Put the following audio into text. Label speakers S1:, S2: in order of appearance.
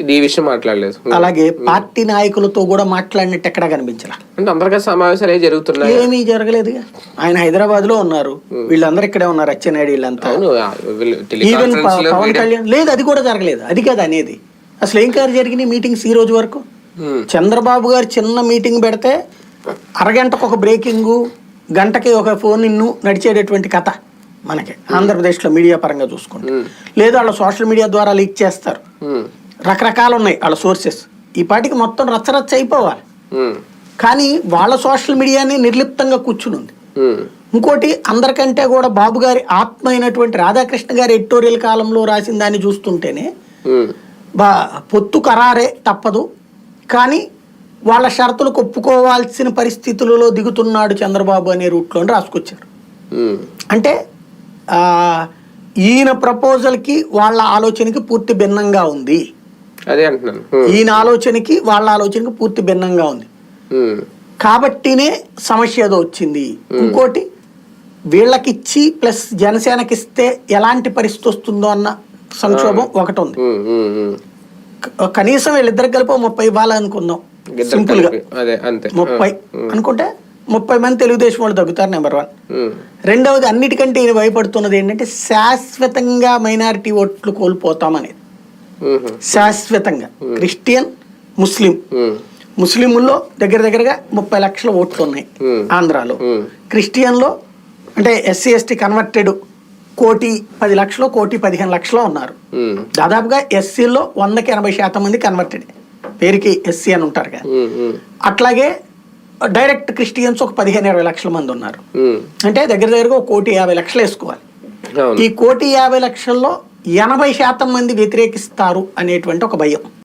S1: ఇది ఈ విషయం మాట్లాడలేదు.
S2: అలాగే పార్టీ నాయకులతో కూడా మాట్లాడినట్టు ఎక్కడా కనిపించలా.
S1: అంటే అందరికీ సమావేశాలు ఏ జరుగుతున్నాయి?
S2: ఏమీ జరగలేదుగా ఆయన హైదరాబాద్లో ఉన్నారు వీళ్ళందరూ ఇక్కడే ఉన్నారు అచ్చెన్నాయుడు వీళ్ళంతా. ఈవెన్ పవన్ కళ్యాణ్ లేదు అది కూడా జరగలేదు. అది కాదు అనేది. అసలు ఏం కాదు జరిగినాయి మీటింగ్స్ ఈ రోజు వరకు. చంద్రబాబు గారు చిన్న మీటింగ్ పెడితే అరగంటకు ఒక బ్రేకింగ్ గంటకి ఒక ఫోన్ ఇన్ను నడిచేటటువంటి కథ మనకి. ఆంధ్రప్రదేశ్లో మీడియా పరంగా చూసుకుంటే. లేదు వాళ్ళ సోషల్ మీడియా ద్వారా లీక్ చేస్తారు. రకరకాలు ఉన్నాయి వాళ్ళ సోర్సెస్. ఈ పాటికి మొత్తం రచ్చరచ్చ అయిపోవాలి. కానీ వాళ్ళ సోషల్ మీడియాని నిర్లిప్తంగా కూర్చుని ఉంది ఇంకోటి అందరికంటే కూడా బాబు గారి ఆత్మ అయినటువంటి రాధాకృష్ణ గారి ఎడిటోరియల్ కాలంలో రాసిన దాన్ని చూస్తుంటేనే బా పొత్తు ఖరారే తప్పదు. కానీ వాళ్ళ షరతులకు ఒప్పుకోవాల్సిన పరిస్థితులలో దిగుతున్నాడు చంద్రబాబు అనే రూట్లో రాసుకొచ్చారు. అంటే ఈయన ప్రపోజల్కి వాళ్ళ ఆలోచనకి పూర్తి భిన్నంగా ఉంది.
S1: అదే అంటున్నాను.
S2: ఈయన ఆలోచనకి వాళ్ళ ఆలోచనకి పూర్తి భిన్నంగా ఉంది. కాబట్టినే సమస్య ఏదో వచ్చింది. ఇంకోటి వీళ్ళకిచ్చి ప్లస్ జనసేనకి ఇస్తే ఎలాంటి పరిస్థితి వస్తుందో అన్న సంక్షోభం ఒకటి ఉంది కనీసం వీళ్ళిద్దరు కలిపి ముప్పై ఇవ్వాలనుకుందాం.
S1: సింపుల్గా
S2: ముప్పై. అనుకుంటే ముప్పై మంది తెలుగుదేశం వాళ్ళు తగ్గుతారు నెంబర్ వన్. రెండవది అన్నిటికంటే ఈయన భయపడుతున్నది ఏంటంటే శాశ్వతంగా మైనారిటీ ఓట్లు కోల్పోతామనేది.
S1: ఉమ్,
S2: శాశ్వతంగా. క్రిస్టియన్ ముస్లిం. ముస్లింల్లో దగ్గర దగ్గరగా ముప్పై లక్షల ఓట్లు ఉన్నాయి. ఆంధ్రాలో. క్రిస్టియన్లో అంటే ఎస్సీ ఎస్టీ కన్వర్టెడ్ కోటి పది లక్షలు కోటి పదిహేను లక్షలు ఉన్నారు. దాదాపుగా ఎస్సీలో వందకి ఎనభై శాతం మంది కన్వర్టెడ్. పేరుకి ఎస్సీ అని ఉంటారు కదా. అట్లాగే డైరెక్ట్ క్రిస్టియన్స్ ఒక పదిహేను ఇరవై లక్షల మంది ఉన్నారు. అంటే దగ్గర దగ్గరగా ఒక కోటి యాభై లక్షలు వేసుకోవాలి. ఈ కోటి యాభై లక్షల్లో ఎనభై శాతం మంది వ్యతిరేకిస్తారు అనేటువంటి ఒక భయం.